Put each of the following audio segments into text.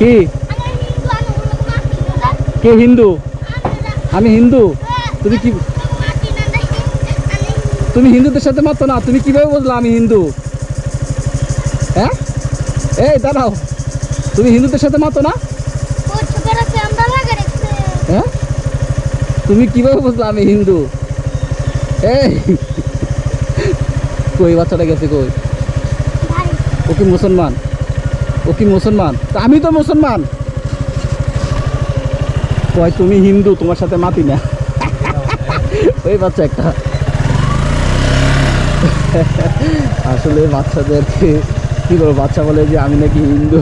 কি? কে হিন্দু? আমি হিন্দু। তুমি কি তুমি হিন্দুদের সাথে মাত্র না, তুমি কীভাবে বুঝলা আমি হিন্দু? হ্যাঁ? এই, দাঁড়াও। তুমি হিন্দুদের সাথে মাত্র না? হ্যাঁ? তুমি কীভাবে বুঝলা আমি হিন্দু? এই। কই, বাচ্চাটা গেছে কই? ও কি মুসলমান? ও কি মুসলমান? তা আমি তো মুসলমান। কয় তুমি হিন্দু তোমার সাথে মাতি না। ওই বাচ্চা একটা। আসলে বাচ্চাদেরকে কি বলব বাচ্চা বলে যে আমি নাকি হিন্দু।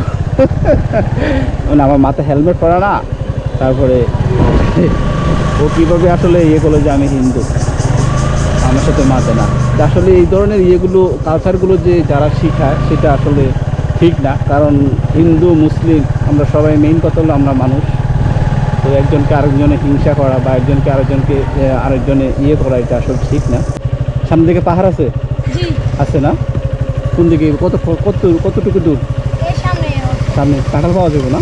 মানে আমার মাথায় হেলমেট পরা না তারপরে ও কীভাবে আসলে ইয়ে করল যে আমি হিন্দু? আমার সাথে মাতে না। আসলে এই ধরনের ইয়েগুলো কালচারগুলো যে যারা শিখায় সেটা আসলে ঠিক না কারণ হিন্দু মুসলিম আমরা সবাই মেইন কথা হলো আমরা মানুষ। তো একজনকে আরেকজনে হিংসা করা বা একজনকে আরেকজনকে আরেকজনে ইয়ে করা এটা আসলে ঠিক না। সামনে দিকে পাহাড় আছে? আছে না? কোন দিকে? কত কত কতটুকু দূর? সামনে। কাঁঠাল পাওয়া যাবে না?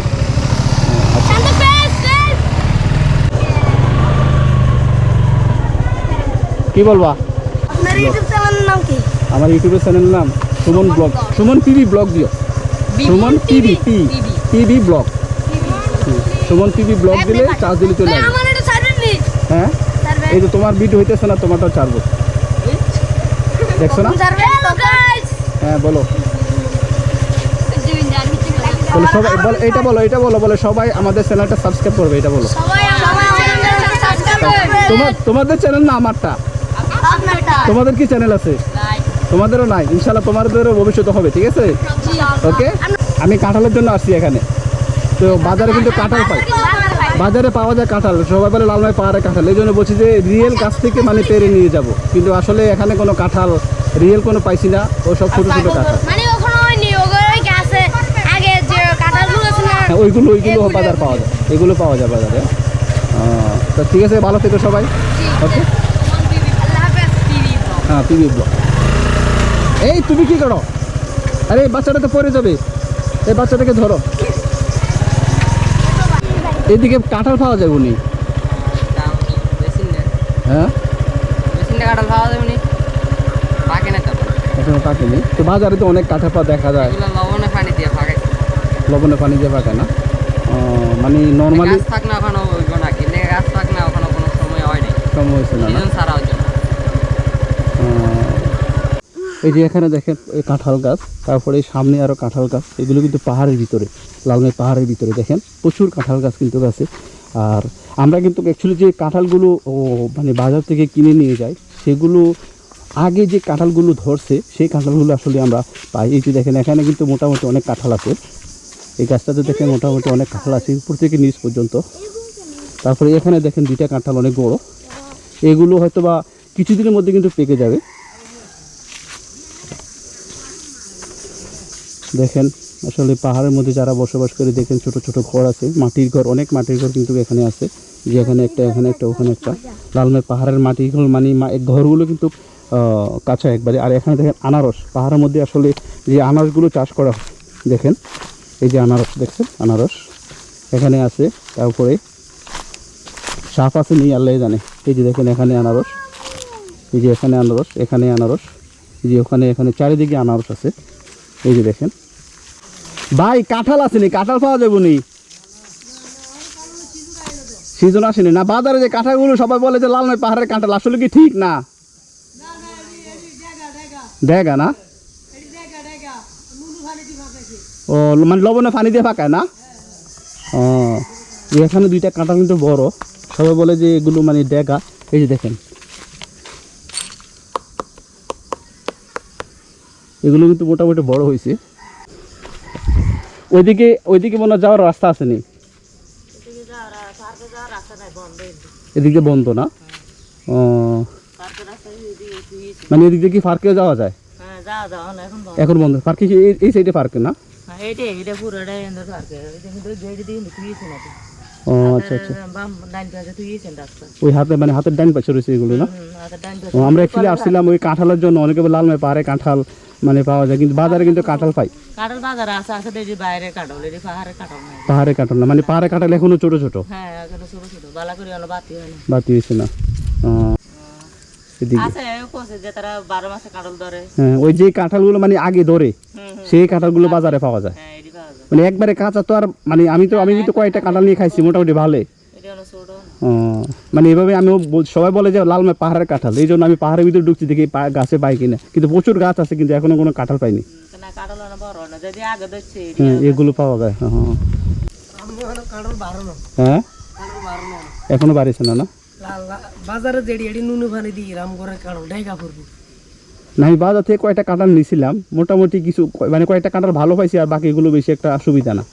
কি বলবা? আমার ইউটিউবের চ্যানেল নাম Suman blog. Suman TV blog দিও। Suman TV T TV blog. Suman TV blog দিলে চার্জ দিলে চলে আসবে এটা হ্যাঁ? এই তো তোমার ভিডিও হইতেছে না তোমারটাও ছাড়বো। দেখছ না? হ্যাঁ বলো। বলো সবাই বলো এইটা বলো এটা বলো বলো সবাই আমাদের চ্যানেলটা সাবস্ক্রাইব করবে এটা বলো। সবাই সবাই আমাদের সাবস্ক্রাইব করবে তোমার তোমাদের চ্যানেল না আমারটা? তোমাদের কি চ্যানেল আছে? তোমাদেরও নাই ইনশাল্লাহ তোমাদেরও ভবিষ্যতে হবে ঠিক আছে? ওকে আমি কাঁঠালের জন্য আসছি এখানে। তো বাজারে কিন্তু কাঁঠাল পাই। বাজারে পাওয়া যায় কাঁঠাল। সবাই বলে লালমাই পাহাড়ে কাঁঠাল। এই জন্য বলছি যে রিয়েল গাছ থেকে মানে পেরে নিয়ে যাব। কিন্তু আসলে এখানে কোনো কাঁঠাল রিয়েল কোনো পাইছি না। ও সব ছোটো ছোটো কাঁঠাল। মানে হ্যাঁ ওইগুলো ওইগুলো বাজার পাওয়া যায়। এগুলো পাওয়া যায় বাজারে। তো ঠিক আছে ভালো থেকো সবাই। ওকে হ্যাঁ ব্লগ। এই তুমি কি করো? আরে বাচ্চাটা তো পড়ে যাবে। এই বাচ্চাটাকে ধরো। এদিকে কাঁঠাল পাওয়া যাবে উনি। হ্যাঁ? কাঁঠাল যাবে নি পাকে না তো এখনও পাকেনি। তো বাজারে তো অনেক কাঁঠাল পাওয়া দেখা যায়। লবণে পানি দিয়ে লবণে পানি দিয়ে পাকে না? মানে নর্মালি গাছ থাক না ওখানে না গাছ থাক না ওখানে কোনো সময় হয় কম হয়েছে সিজন না। এই যে এখানে দেখেন, এই কাঁঠাল গাছ, তারপরে সামনে আরও কাঁঠাল গাছ, এগুলো কিন্তু পাহাড়ের ভিতরে লালমাই পাহাড়ের ভিতরে দেখেন, প্রচুর কাঁঠাল গাছ কিন্তু আছে। আর আমরা কিন্তু অ্যাকচুয়ালি যে কাঁঠালগুলো মানে বাজার থেকে কিনে নিয়ে যাই, সেগুলো আগে যে কাঁঠালগুলো ধরছে, সেই কাঁঠালগুলো আসলে আমরা পাই। এই যে দেখেন, এখানে কিন্তু মোটামুটি অনেক কাঁঠাল আছে। এই গাছটাতে দেখেন, মোটামুটি অনেক কাঁঠাল আছে, উপর থেকে নিচ পর্যন্ত। তারপরে এখানে দেখেন, দুইটা কাঁঠাল অনেক বড়। এগুলো হয়তো বা কিছুদিনের মধ্যে কিন্তু পেকে যাবে। দেখেন, আসলে পাহাড়ের মধ্যে যারা বসবাস করে দেখেন ছোট ছোট ঘর আছে, মাটির ঘর, অনেক মাটির ঘর কিন্তু এখানে আছে, যে এখানে একটা এখানে একটা, ওখানে একটা। লালমাই পাহাড়ের মাটির ঘর মানে ঘরগুলো কিন্তু কাঁচা একবারে। আর এখানে দেখেন আনারস, পাহাড়ের মধ্যে আসলে যে আনারসগুলো চাষ করা হয়, দেখেন, এই যে আনারস, দেখছেন? আনারস এখানে আছে, তারপরে সাপ আছে নেই আল্লাহ জানে। এই যে দেখেন এখানে আনারস, এই যে এখানে আনারস এখানে আনারস, এই যে ওখানে, এখানে চারিদিকে আনারস আছে। এই যে দেখেন। ভাই, কাঁঠাল আসেনি, কাঁঠাল পাওয়া যাবে নি সিজন আসেনি না? বাজারে যে কাঁঠালগুলো সবাই বলে যে লালমাই পাহাড়ের কাঁঠাল, আসলে কি ঠিক না? দেখা না? ও মানে লবণে পানি দিয়ে ফাঁকায় না? ও, এখানে দুইটা কাঁঠাল কিন্তু বড়। সবাই বলে যে এগুলো মানে ডেগা। এই যে দেখেন। এগুলো কিন্তু মোটামুটি বড় হয়েছে। ওইদিকে ওইদিকে মনে যাওয়ার রাস্তা আসেনি এদিকে বন্ধ না? ও। মানে এদিক দিয়ে কি পার্কে যাওয়া যায়? হ্যাঁ এখন বন্ধ। পার্কে এই- সাইডে পার্কে না? না ও আচ্ছা আচ্ছা। ওই হাতে মানে হাতের ডান পাশে রয়েছে এগুলো না? আমরা অ্যাকচুয়ালি আসছিলাম ওই কাঁঠালের জন্য অনেকে বলে লালমাই পাহাড়ে কাঁঠাল। মানে পাওয়া যায়। কিন্তু বাজারে কিন্তু কাঁঠাল পাই। কাঁঠাল বাজারে আছে আছে দেখি বাইরে কাঁঠাল এটি পাহাড়ে কাঁঠাল নাই। পাহাড়ে কাঁঠাল না মানে পাহাড়ে কাঁঠাল এখনও ছোট ছোট? হ্যাঁ এখানে ছোট ছোট বালা করে হলো বাতি হয় না। বাতি হয়েছে না। আছে কোসে যে তারা বারো মাসে কাঁঠাল ধরে। হ্যাঁ ওই যে কাঁঠালগুলো মানে আগে ধরে হুম হুম। সেই কাঁঠালগুলো বাজারে পাওয়া যায়। হ্যাঁ পাওয়া যায়। মানে একবারে কাঁচা তো আর মানে আমি তো আমি তো কয়েকটা কাঁঠাল নিয়ে খাইছি মোটামুটি ভালো মানে এভাবে আমি সবাই বলে যে লালমাই পাহাড়ের কাঁঠাল এই জন্য আমি পাহাড়ের ভিতরে ঢুকছি দেখি গাছে পাই কিনা। কিন্তু প্রচুর গাছ আছে কিন্তু এখনও কোনো কাঁঠাল পাইনি। কাঁঠাল হ্যাঁ এগুলো পাওয়া যায় হ্যাঁ হ্যাঁ। এখনও বাড়িছে না না? বাজারে যেডি এডি নুনু পানি দিয়ে রাম করে কাড়ো ডাইকা পড়ব। না আমি বাজার থেকে কয়েকটা কাঁঠাল নিয়েছিলাম মোটামুটি কিছু মানে কয়েকটা কাঁঠাল ভালো পাইছি আর বাকিগুলো বেশি একটা সুবিধা না।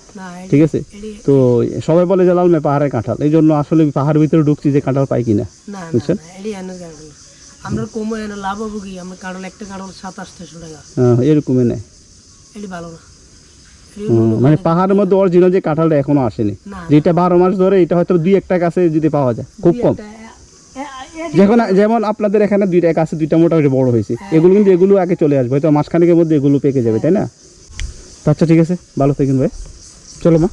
ঠিক আছে? তো সবাই বলে যে লালমে পাহাড়ের কাঁঠাল। এই জন্য আসলে পাহাড়ের ভিতরে ঢুকছি যে কাঁঠাল পাই কিনা। বুঝছেন? আমরা কমে এনে লাভ হব কি আমরা একটা টাকা। আহ, এরকমই নেই। এডি ভালো না। মানে পাহাড়ের মধ্যে অরিজিনাল যে কাঁঠালটা এখনও আসেনি। যেটা বারো মাস ধরে এটা হয়তো দুই একটা গাছে যদি পাওয়া যায় খুব কম। যখন যেমন আপনাদের এখানে দুইটা আছে দুইটা মোটামুটি বড় হয়েছে। এগুলো কিন্তু এগুলো আগে চলে আসবে হয়তো মাসখানেকের মধ্যে এগুলো পেকে যাবে তাই না? আচ্ছা ঠিক আছে। ভালো থাকেন ভাই। চলো মা।